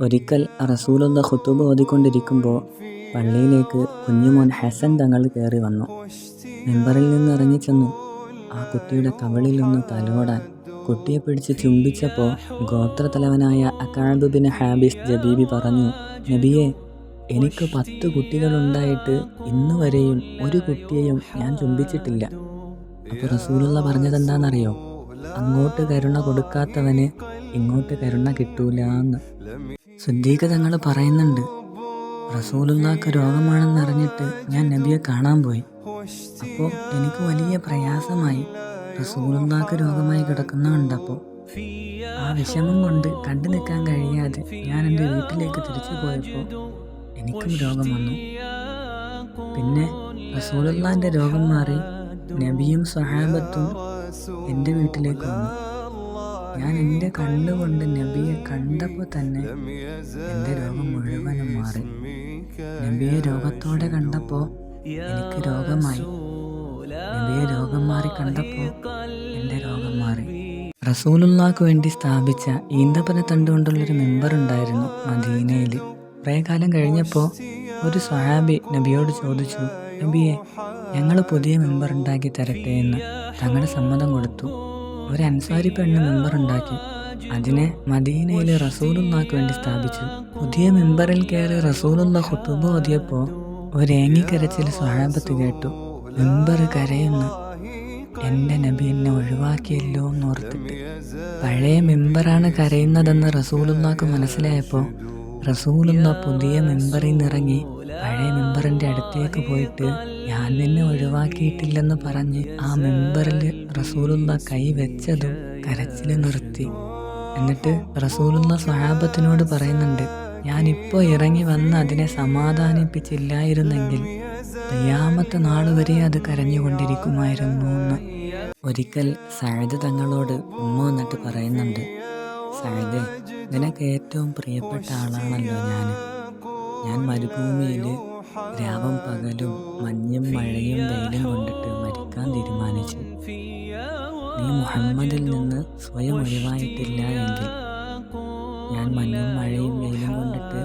ഒരിക്കൽ റസൂലുള്ള ഖുതുബ ഓതിക്കൊണ്ടിരിക്കുമ്പോൾ പള്ളിയിലേക്ക് കുഞ്ഞുമോൻ ഹസൻ തങ്ങൾ കയറി വന്നു. മെമ്പറിൽ നിന്ന് ഇറങ്ങിച്ചെന്നു ആ കുട്ടിയുടെ കവളിലൊന്ന് തലോടാൻ കുട്ടിയെ പിടിച്ച് ചുംബിച്ചപ്പോൾ ഗോത്രത്തലവനായ അക്കാബ് ബിൻ ഹാബിസ് ജബീബി പറഞ്ഞു നബിയെ എനിക്ക് പത്ത് കുട്ടികളുണ്ടായിട്ട് ഇന്ന് വരെയും ഒരു കുട്ടിയെയും ഞാൻ ചുംബിച്ചിട്ടില്ല. അപ്പോൾ റസൂലുള്ള പറഞ്ഞതെന്താണെന്നറിയോ? അങ്ങോട്ട് കരുണ കൊടുക്കാത്തവന് ഇങ്ങോട്ട് കരുണ കിട്ടൂല എന്ന് സുദ്ദീഖ് തങ്ങൾ പറയുന്നുണ്ട് റസൂലുള്ളാക്ക് രോഗമാണെന്ന് അറിഞ്ഞിട്ട് ഞാൻ നബിയെ കാണാൻ പോയി. അപ്പോൾ എനിക്ക് വലിയ പ്രയാസമായി റസൂലുള്ളാക്ക് രോഗമായി കിടക്കുന്ന കണ്ടപ്പോൾ ആ വിഷമം കൊണ്ട് കണ്ടു നിൽക്കാൻ കഴിയാതെ ഞാൻ എന്റെ വീട്ടിലേക്ക് തിരിച്ചു പോയപ്പോൾ എനിക്കും രോഗം വന്നു. പിന്നെ റസൂലുള്ളാന്റെ രോഗം മാറി നബിയും സഹാബത്തും എന്റെ വീട്ടിലേക്ക് വന്നു. ഞാൻ എന്റെ കണ്ണുകൊണ്ട് നബിയെ കണ്ടപ്പോൾ തന്നെ എന്റെ രോഗം മുഴുവനും മാറി. നബിയെ രോഗത്തോടെ കണ്ടപ്പോൾ എനിക്ക് രോഗമായി. നബിയെ രോഗം മാറി കണ്ടപ്പോൾ എന്റെ രോഗം മാറി. റസൂലുള്ളാക്ക് വേണ്ടി സ്ഥാപിച്ച ഈന്തപ്പന തണ്ടുകൊണ്ടുള്ളൊരു മെമ്പർ ഉണ്ടായിരുന്നു മദീനയിൽ. കുറേ കാലം കഴിഞ്ഞപ്പോൾ ഒരു സ്വഹാബി നബിയോട് ചോദിച്ചു നബിയെ ഞങ്ങൾ പുതിയ മെമ്പർ ഉണ്ടാക്കി തരട്ടെ എന്ന്. തങ്ങളുടെ സമ്മതം കൊടുത്തു. ഒരു അൻസാരി പെണ്ണ് മെമ്പർ ഉണ്ടാക്കി. അതിനെ മദീനയിലെ റസൂലുള്ളാക്ക് വേണ്ടി സ്ഥാപിച്ചു. പുതിയ മെമ്പറിൽ കയറി റസൂലുള്ള ഹുത്തുബ ഓതിയപ്പോൾ ഒരേങ്ങിക്കരച്ചിൽ സ്വഹാബത്ത് കേട്ടു. മെമ്പർ കരയുന്നു. എന്റെ നബി എന്നെ ഒഴിവാക്കിയല്ലോ എന്ന് ഓർത്തിട്ട്. പഴയ മെമ്പറാണ് കരയുന്നതെന്ന് റസൂലുള്ളാക്ക് മനസ്സിലായപ്പോൾ റസൂലുള്ള പുതിയ മെമ്പറിൽ നിന്നിറങ്ങി പഴയ മെമ്പറിന്റെ അടുത്തേക്ക് പോയിട്ട് ഞാൻ നിന്നെ ഒഴിവാക്കിയിട്ടില്ലെന്ന് പറഞ്ഞ് ആ മെമ്പറിൽ റസൂലുള്ള കൈ വെച്ചതും കരച്ചിൽ നിർത്തി. എന്നിട്ട് റസൂലുള്ള സ്വഹാബത്തിനോട് പറയുന്നുണ്ട് ഞാനിപ്പോൾ ഇറങ്ങി വന്ന് അതിനെ സമാധാനിപ്പിച്ചില്ലായിരുന്നെങ്കിൽ ഖിയാമത്ത് നാൾ വരെ അത് കരഞ്ഞുകൊണ്ടിരിക്കുമായിരുന്നു എന്ന്. ഒരിക്കൽ സഴദ് തങ്ങളോട് ഉമ്മ എന്നിട്ട് പറയുന്നുണ്ട് സഴദ് നിനക്ക് ഏറ്റവും പ്രിയപ്പെട്ട ആളാണല്ലോ ഞാൻ ഞാൻ മരുഭൂമിയിൽ രാവും പകലും മഞ്ഞും മഴയും വെയിലും കൊണ്ടിട്ട് മരിക്കാൻ തീരുമാനിച്ചു. നീ മുഹമ്മദിൽ നിന്ന് സ്വയം ഒഴിവായിട്ടില്ല എങ്കിൽ ഞാൻ മഞ്ഞും മഴയും വെയിലും കൊണ്ടിട്ട്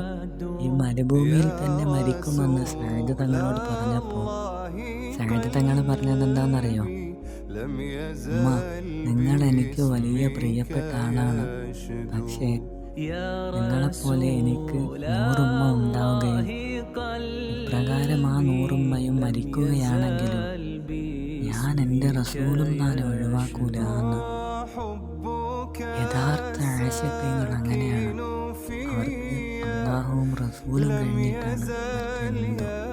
ഈ മരുഭൂമിയിൽ തന്നെ മരിക്കുമെന്ന് സഹദ് തങ്ങളോട് പറഞ്ഞപ്പോൾ സഹദ് തങ്ങൾ പറഞ്ഞത് എന്താണെന്നറിയോ? നിങ്ങൾ എനിക്ക് വലിയ പ്രിയപ്പെട്ട ആളാണ്. പക്ഷേ നിങ്ങളെപ്പോലെ എനിക്ക് നൂറുമ്മ ഉണ്ടാവുകയും പ്രകാരം ആ നൂറുമ്മയും മരിക്കുകയാണെങ്കിലും ഞാൻ എന്റെ റസൂലും റസൂലുള്ളാനെ ഒഴിവാക്കൂല എന്ന്. യഥാർത്ഥ ആശയങ്ങൾ അങ്ങനെയാണ്. അവർക്ക് അള്ളാഹുവും റസൂലും കഴിഞ്ഞിട്ടാണ് മറ്റെന്തോ.